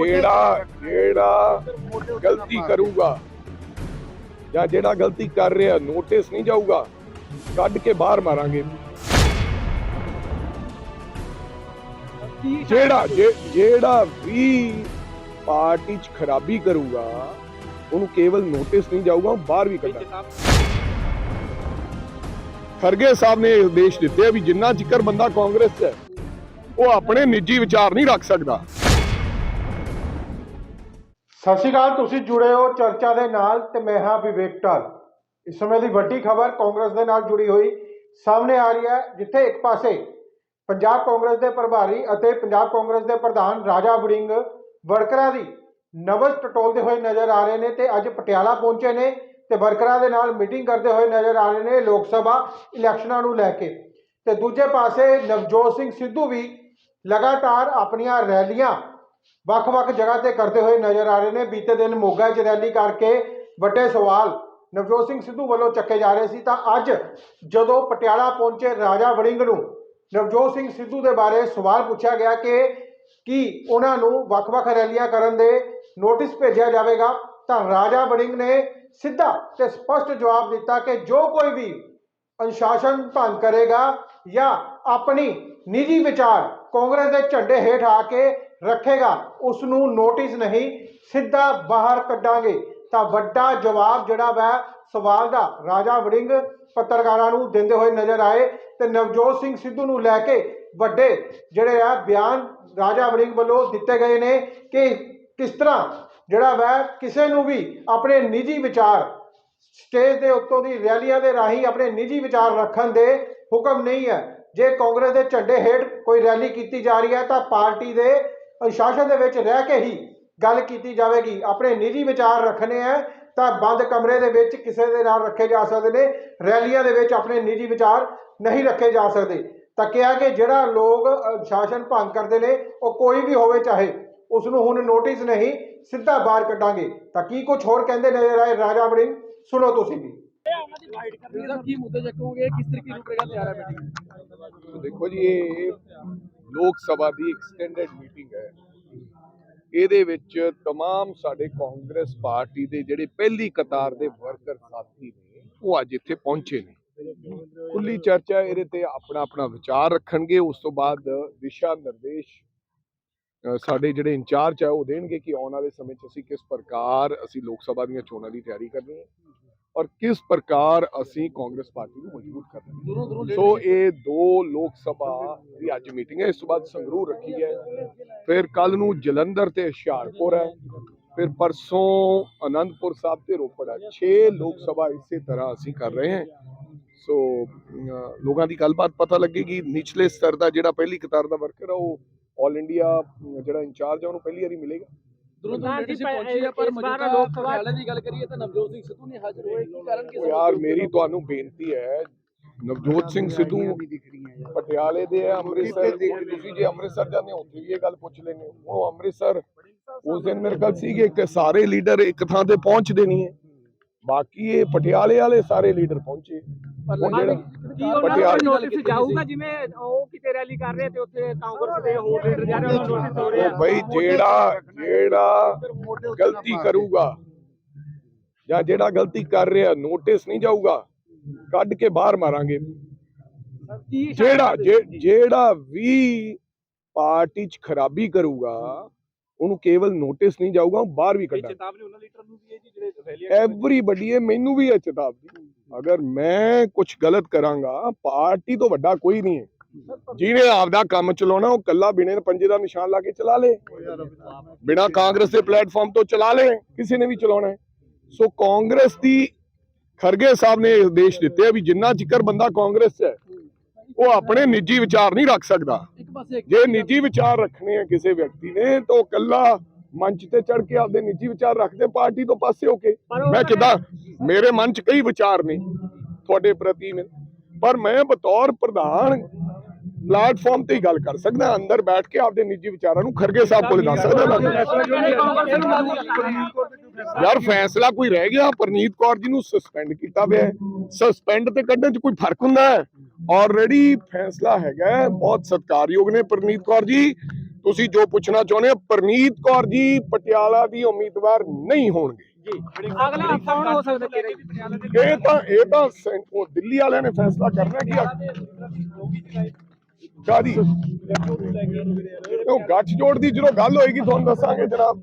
ਜਿਹੜਾ ਜਿਹੜਾ ਗਲਤੀ ਕਰੂਗਾ ਜਾਂ ਜਿਹੜਾ ਗਲਤੀ ਕਰ ਰਿਹਾ ਨੋਟਿਸ ਨਹੀਂ ਜਾਊਗਾ, ਕੱਢ ਕੇ ਬਾਹਰ ਮਾਰਾਂਗੇ। ਜਿਹੜਾ ਜਿਹੜਾ ਵੀ ਪਾਰਟੀ 'ਚ ਖਰਾਬੀ ਕਰੂਗਾ, ਉਹਨੂੰ ਕੇਵਲ ਨੋਟਿਸ ਨਹੀਂ ਜਾਊਗਾ, ਉਹ ਬਾਹਰ ਵੀ ਕੱਢਾਂਗੇ। ਖਰਗੇ ਸਾਹਿਬ ਨੇ ਇਹ ਉਦੇਸ਼ ਦਿੱਤੇ ਵੀ ਜਿੰਨਾ ਚਿਕਰ ਬੰਦਾ ਕਾਂਗਰਸ 'ਚ ਹੈ, ਉਹ ਆਪਣੇ ਨਿੱਜੀ ਵਿਚਾਰ ਨਹੀਂ ਰੱਖ ਸਕਦਾ। ਸਤਿ ਸ਼੍ਰੀ ਅਕਾਲ, ਤੁਸੀਂ ਜੁੜੇ ਹੋ ਚਰਚਾ ਦੇ ਨਾਲ ਤੇ ਮੈਂ ਹਾਂ ਵਿਵੇਕ ਟਾਲ ਇਸ ਸਮੇਂ ਦੀ ਵੱਡੀ ਖਬਰ ਕਾਂਗਰਸ ਦੇ ਨਾਲ ਜੁੜੀ ਹੋਈ ਸਾਹਮਣੇ ਆ ਰਹੀ ਹੈ, ਜਿੱਥੇ ਇੱਕ ਪਾਸੇ ਪੰਜਾਬ ਕਾਂਗਰਸ ਦੇ ਪ੍ਰਭਾਰੀ ਅਤੇ ਪੰਜਾਬ ਕਾਂਗਰਸ ਦੇ ਪ੍ਰਧਾਨ ਰਾਜਾ ਬੜਿੰਗ ਵਰਕਰਾਂ ਦੀ ਨਬਜ਼ ਟਟੋਲਦੇ ਹੋਏ ਨਜ਼ਰ ਆ ਰਹੇ ਨੇ ਤੇ ਅੱਜ ਪਟਿਆਲਾ ਪਹੁੰਚੇ ਨੇ ਤੇ ਵਰਕਰਾਂ ਦੇ ਨਾਲ ਮੀਟਿੰਗ ਕਰਦੇ ਹੋਏ ਨਜ਼ਰ ਆ ਰਹੇ ਨੇ ਲੋਕ ਸਭਾ ਇਲੈਕਸ਼ਨਾਂ ਨੂੰ ਲੈ ਕੇ। ਤੇ ਦੂਜੇ ਪਾਸੇ ਨਵਜੋਤ ਸਿੰਘ ਸਿੱਧੂ ਵੀ ਲਗਾਤਾਰ ਆਪਣੀਆਂ ਰੈਲੀਆਂ ਵੱਖ-ਵੱਖ ਜਗ੍ਹਾ ਤੇ ਕਰਦੇ ਹੋਏ ਨਜ਼ਰ ਆ ਰਹੇ ਨੇ। ਬੀਤੇ ਦਿਨ ਮੋਗਾ 'ਚ ਰੈਲੀ ਕਰਕੇ ਵੱਡੇ ਸਵਾਲ ਨਵਜੋਤ ਸਿੰਘ ਸਿੱਧੂ ਵੱਲੋਂ ਚੱਕੇ ਜਾ ਰਹੇ ਸੀ। ਤਾਂ ਅੱਜ ਜਦੋਂ ਪਟਿਆਲਾ ਪਹੁੰਚੇ ਰਾਜਾ ਵੜਿੰਗ ਨੂੰ, ਨਵਜੋਤ ਸਿੰਘ ਸਿੱਧੂ ਦੇ ਬਾਰੇ ਸਵਾਲ ਪੁੱਛਿਆ ਗਿਆ ਕਿ ਕੀ ਉਹਨਾਂ ਨੂੰ ਵੱਖ-ਵੱਖ ਰੈਲੀਆਂ ਕਰਨ ਦੇ ਨੋਟਿਸ ਭੇਜਿਆ ਜਾਵੇਗਾ, ਤਾਂ ਰਾਜਾ ਵੜਿੰਗ ਨੇ ਸਿੱਧਾ ਤੇ ਸਪਸ਼ਟ ਜਵਾਬ ਦਿੱਤਾ ਕਿ ਜੋ ਕੋਈ ਵੀ ਅਨੁਸ਼ਾਸਨ ਭੰਗ ਕਰੇਗਾ ਜਾਂ ਆਪਣੀ ਨਿੱਜੀ ਵਿਚਾਰ ਕਾਂਗਰਸ ਦੇ ਝੰਡੇ ਹੇਠ ਆ ਕੇ ਰੱਖੇਗਾ। ਉਸ ਨੂੰ ਨੋਟਿਸ ਨਹੀਂ, ਸਿੱਧਾ ਬਾਹਰ ਕੱਢਾਂਗੇ। ਤਾਂ ਵੱਡਾ ਜਵਾਬ ਜਿਹੜਾ ਵੈ, ਸਵਾਲ ਦਾ। ਰਾਜਾ ਵੜਿੰਗ ਪੱਤਰਕਾਰਾਂ ਨੂੰ ਦਿੰਦੇ ਹੋਏ ਨਜ਼ਰ ਆਏ ਤੇ ਨਵਜੋਤ ਸਿੰਘ ਸਿੱਧੂ ਨੂੰ ਲੈ ਕੇ ਵੱਡੇ ਜਿਹੜੇ ਆ ਬਿਆਨ ਰਾਜਾ ਵੜਿੰਗ ਵੱਲੋਂ ਦਿੱਤੇ ਗਏ ਨੇ ਕਿ ਕਿਸ ਤਰ੍ਹਾਂ ਜਿਹੜਾ ਵੈ, ਕਿਸੇ ਨੂੰ ਵੀ ਆਪਣੇ ਨਿੱਜੀ ਵਿਚਾਰ, ਸਟੇਜ ਦੇ ਉੱਤੋਂ ਦੀ ਰੈਲੀਆਂ ਦੇ ਰਾਹੀਂ ਆਪਣੇ ਨਿੱਜੀ ਵਿਚਾਰ ਰੱਖਣ ਦੇ ਹੁਕਮ ਨਹੀਂ ਹੈ। ਜੇ ਕਾਂਗਰਸ ਦੇ ਝੰਡੇ ਹੇਠ ਕੋਈ ਰੈਲੀ ਕੀਤੀ ਜਾ ਰਹੀ ਹੈ ਤਾਂ ਪਾਰਟੀ ਦੇ ਅਨੁਸ਼ਾਸਨ ਦੇ ਵਿੱਚ ਰਹਿ ਕੇ ਹੀ ਗੱਲ ਕੀਤੀ ਜਾਵੇਗੀ। ਆਪਣੇ ਨਿੱਜੀ ਵਿਚਾਰ ਰੱਖਣੇ ਹੈ ਤਾਂ ਬੰਦ ਕਮਰੇ ਦੇ ਵਿੱਚ ਕਿਸੇ ਦੇ ਨਾਲ ਰੱਖੇ ਜਾ ਸਕਦੇ ਨੇ ਰੈਲੀਆਂ ਦੇ ਵਿੱਚ ਆਪਣੇ ਨਿੱਜੀ ਵਿਚਾਰ ਨਹੀਂ ਰੱਖੇ ਜਾ ਸਕਦੇ। ਤਾਂ ਕਿਹਾ ਕਿ ਜਿਹੜਾ ਲੋਕ ਅਨੁਸ਼ਾਸਨ ਭੰਗ ਕਰਦੇ ਨੇ ਉਹ ਕੋਈ ਵੀ ਹੋਵੇ ਚਾਹੇ ਉਸ ਨੂੰ ਹੁਣ ਨੋਟਿਸ ਨਹੀਂ ਸਿੱਧਾ ਬਾਹਰ ਕੱਢਾਂਗੇ। ਤਾਂ ਕੀ ਕੁਝ ਹੋਰ ਕਹਿੰਦੇ ਨਜ਼ਰ ਆਏ ਰਾਜਾ ਵੜਿੰਗ ਸੁਣੋ ਤੁਸੀਂ ਵੀ। ਸਰ ਕੀ ਮੁੱਦੇ ਚੱਕੋਗੇ ਕਿਸ ਤਰੀਕੇ ਦੀ ਰੂਪਰੇਖਾ ਤਿਆਰ ਹੈ ਮੀਟਿੰਗ ਸੋ ਦੇਖੋ ਜੀ ਇਹ ਲੋਕ ਸਭਾ ਦੀ ਐਕਸਟੈਂਡਡ ਮੀਟਿੰਗ ਹੈ ਇਹਦੇ ਵਿੱਚ तमाम ਸਾਡੇ ਕਾਂਗਰਸ ਪਾਰਟੀ ਦੇ ਜਿਹੜੇ ਪਹਿਲੀ ਕਤਾਰ ਦੇ ਵਰਕਰ ਸਾਥੀ ਨੇ ਉਹ ਅੱਜ ਇੱਥੇ ਪਹੁੰਚੇ ਨੇ ਖੁੱਲੀ ਚਰਚਾ ਇਹਦੇ ਤੇ ਆਪਣਾ ਆਪਣਾ ਵਿਚਾਰ ਰੱਖਣਗੇ ਉਸ ਤੋਂ ਬਾਅਦ ਦਿਸ਼ਾ ਨਿਰਦੇਸ਼ ਅ, ਸਾਡੇ ਜਿਹੜੇ ਇੰਚਾਰਜ ਹੈ ਉਹ ਦੇਣਗੇ ਕਿ ਆਉਣ ਵਾਲੇ ਸਮੇਂ 'ਚ ਅਸੀਂ ਕਿਸ ਪ੍ਰਕਾਰ ਅਸੀਂ ਲੋਕ ਸਭਾ ਦੀਆਂ ਚੋਣਾਂ ਦੀ ਤਿਆਰੀ ਕਰਨੀ ਹੈ ਔਰ ਕਿਸ ਪ੍ਰਕਾਰ ਅਸੀਂ ਕਾਂਗਰਸ ਪਾਰਟੀ ਨੂੰ ਮਜ਼ਬੂਤ ਕਰਨਾ ਸੋ ਇਹ ਦੋ ਲੋਕ ਸਭਾ ਦੀ ਅੱਜ ਮੀਟਿੰਗ ਹੈ। ਇਸ ਤੋਂ ਬਾਅਦ ਸੰਗਰੂਰ ਰੱਖੀ ਹੈ। ਫਿਰ ਕੱਲ ਨੂੰ ਜਲੰਧਰ ਤੇ ਹੁਸ਼ਿਆਰਪੁਰ ਹੈ। ਫਿਰ ਪਰਸੋਂ ਆਨੰਦਪੁਰ ਸਾਹਿਬ ਤੇ ਰੋਪੜ ਹੈ। 6 ਲੋਕ ਸਭਾ ਇਸੇ ਤਰ੍ਹਾਂ ਅਸੀਂ ਕਰ ਰਹੇ ਹਾਂ। ਸੋ ਲੋਕਾਂ ਦੀ ਗੱਲਬਾਤ ਪਤਾ ਲੱਗੇਗੀ। ਨਿਚਲੇ ਸਤਰ ਦਾ ਜਿਹੜਾ ਪਹਿਲੀ ਕਤਾਰ ਦਾ ਵਰਕਰ ਹੈ ਉਹ ਆਲ ਇੰਡੀਆ ਜਿਹੜਾ ਇੰਚਾਰਜ ਹੈ ਉਹਨੂੰ ਪਹਿਲੀ ਵਾਰੀ ਮਿਲੇਗਾ। ਦੋਨੋਂ ਦੋਨੋਂ ਪ੍ਰਧਾਨ ਜੀ, ਤੁਸੀਂ ਪਰ ਪਹੁੰਚੇ ਆ ਪਰ ਇਸ ਵਾਰ ਮੌਜੂਦਾ ਲੋਕ ਸਭਾ- ਪਟਿਆਲੇ ਦੀ ਗੱਲ ਕਰੀਏ ਤਾਂ ਨਵਜੋਤ ਸਿੰਘ ਸਿੱਧੂ ਨੇ ਹਾਜ਼ਰ ਹੋਏ। ਕੀ ਕਾਰਨ ਕੀ ਉਹ ਯਾਰ ਮੇਰੀ ਤੁਹਾਨੂੰ ਬੇਨਤੀ ਹੈ ਨਵਜੋਤ ਸਿੰਘ ਸਿੱਧੂ ਪਟਿਆਲੇ ਦੇ ਆ ਅੰਮ੍ਰਿਤਸਰ ਤੁਸੀਂ ਜੇ ਅੰਮ੍ਰਿਤਸਰ ਜਾਂਦੇ ਹੋ ਉੱਥੇ ਵੀ ਇਹ ਗੱਲ ਪੁੱਛ ਹੋ। ਉਹ ਅੰਮ੍ਰਿਤਸਰ ਉਸ ਦਿਨ ਮੇਰੇ ਖਿਆਲ ਸੀਗੇ ਕਿ ਸਾਰੇ ਲੀਡਰ ਇੱਕ ਥਾਂ ਤੇ ਪਹੁੰਚਦੇ ਨਹੀਂ ਹੈ। ਬਾਕੀ ਇਹ ਪਟਿਆਲੇ ਵਾਲੇ ਸਾਰੇ ਲੀਡਰ ਪਹੁੰਚੇ। ਪਰ ਉਹ ਜਿਹੜਾ ਕੀ ਉਹਨਾਂ ਨੂੰ ਪਟਿਆਲੇ- ਕੋਈ ਨੋਟਿਸ ਜਾਊਗਾ ਜਿਵੇਂ ਉਹ ਕਿਤੇ ਰੈਲੀ ਕਰ ਰਹੇ ਤੇ ਉੱਥੇ ਕਾਂਗਰਸ ਦੇ ਹੋਰ ਲੀਡਰ ਜਾ ਰਹੇ ਉਹਨਾਂ ਨੂੰ ਨੋਟਿਸ ਹੋ ਰਿਹਾ। ਉਹ ਬਈ ਜਿਹੜਾ ਜਿਹੜਾ ਗਲਤੀ ਕਰੂਗਾ ਜਾਂ ਜਿਹੜਾ ਗਲਤੀ ਕਰ ਰਿਹਾ ਨੋਟਿਸ ਨਹੀਂ ਜਾਊਗਾ ਕੱਢ ਕੇ ਬਾਹਰ ਮਾਰਾਂਗੇ। ਜਿਹੜਾ ਜਿਹੜਾ ਵੀ ਪਾਰਟੀ 'ਚ ਖਰਾਬੀ ਕਰੂਗਾ ਉਹਨੂੰ ਕੇਵਲ ਨੋਟਿਸ ਨਹੀਂ ਜਾਊਗਾ ਉਹ ਬਾਹਰ ਵੀ ਕੱਢਾਂਗੇ। ਚੇਤਾਵਨੀ ਉਹਨਾਂ ਲੀਡਰ ਨੂੰ ਵੀ ਹੈ ਜੀ ਜਿਹੜੇ ਰੈਲੀਆਂ ਐਵਰੀਬਡੀ ਇਹ ਮੈਨੂੰ ਵੀ ਹੈ ਚੇਤਾਵਨੀ। ਅਗਰ ਮੈਂ ਕੁਝ ਗਲਤ ਕਰਾਂਗਾ ਪਾਰਟੀ ਤੋਂ ਵੱਡਾ ਕੋਈ ਨਹੀਂ ਹੈ। ਜਿਹਨੇ ਆਪਦਾ ਕੰਮ ਚਲਾਉਣਾ ਉਹ ਕੱਲਾ ਬਿਨੇ ਪੰਜੇ ਦਾ ਨਿਸ਼ਾਨ ਲਾ ਕੇ ਚਲਾ ਲੇ। ਬਿਨਾ ਕਾਂਗਰਸ ਦੇ ਪਲੇਟਫਾਰਮ ਤੋਂ ਚਲਾ ਲੇ ਕਿਸੇ ਨੇ ਵੀ ਚਲਾਉਣਾ ਹੈ। ਸੋ ਕਾਂਗਰਸ ਦੀ ਖਰਗੇ ਸਾਹਿਬ ਨੇ ਉਦੇਸ਼ ਦਿੱਤੇ ਆ ਵੀ ਜਿੰਨਾ ਚਿਕਰ ਬੰਦਾ ਕਾਂਗਰਸ 'ਚ ਹੈ ਉਹ ਆਪਣੇ ਨਿੱਜੀ ਵਿਚਾਰ ਨਹੀਂ ਰੱਖ ਸਕਦਾ। ਪਾਸੇ ਜੇ ਨਿੱਜੀ ਵਿਚਾਰ ਰੱਖਣੇ ਆ ਕਿਸੇ ਵਿਅਕਤੀ ਨੇ ਤਾਂ ਉਹ ਕੱਲਾ ਮੰਚ ਤੇ ਚੜ ਕੇ ਆਪਦੇ ਨਿੱਜੀ ਵਿਚਾਰ ਰੱਖਦੇ ਪਾਰਟੀ ਤੋਂ ਪਾਸੇ ਹੋ ਕੇ। ਮੈਂ ਕਿਦਾਂ? ਮੇਰੇ ਮਨ 'ਚ ਕਈ ਵਿਚਾਰ ਨੇ ਤੁਹਾਡੇ ਪ੍ਰਤੀ ਪਰ ਮੈਂ ਬਤੌਰ ਪ੍ਰਧਾਨ ਪਲੇਟਫਾਰਮ ਤੇ ਹੀ ਗੱਲ ਕਰ ਸਕਦਾ ਅੰਦਰ ਬੈਠ ਕੇ ਆਪਦੇ ਨਿੱਜੀ ਵਿਚਾਰਾਂ ਨੂੰ ਖਰਗੇ ਸਾਹਿਬ ਕੋਲੇ ਦੱਸ ਸਕਦਾ ਯਾਰ ਫੈਸਲਾ ਕੋਈ ਰਹਿ ਗਿਆ ਪਰਨੀਤ ਕੌਰ ਜੀ ਨੂੰ ਸਸਪੈਂਡ ਕੀਤਾ ਪਿਆ ਸਸਪੈਂਡ ਤੇ ਕੱਢਣ 'ਚ ਕੋਈ ਫ਼ਰਕ ਹੁੰਦਾ ਹੈ? ਆਲਰੇਡੀ ਫੈਸਲਾ ਹੈਗਾ ਬਹੁਤ ਸਤਿਕਾਰਯੋਗ ਨੇ ਪਰਨੀਤ ਕੌਰ ਜੀ। ਤੁਸੀਂ ਜੋ ਪੁੱਛਣਾ ਚਾਹੁੰਦੇ ਹੋ ਪਰਨੀਤ ਕੌਰ ਜੀ ਪਟਿਆਲਾ ਦੀ ਉਮੀਦਵਾਰ ਨਹੀਂ ਹੋਣਗੇ। ਇਹ ਤਾਂ ਇਹ ਤਾਂ ਦਿੱਲੀ ਵਾਲਿਆਂ ਨੇ ਫੈਸਲਾ ਕਰਨਾ ਕਿ ਕਾਦੀ ਉਹ ਗੱਠ ਜੋੜ ਦੀ ਜਦੋਂ ਗੱਲ ਹੋਏਗੀ ਤੁਹਾਨੂੰ ਦੱਸਾਂਗੇ ਜਨਾਬ।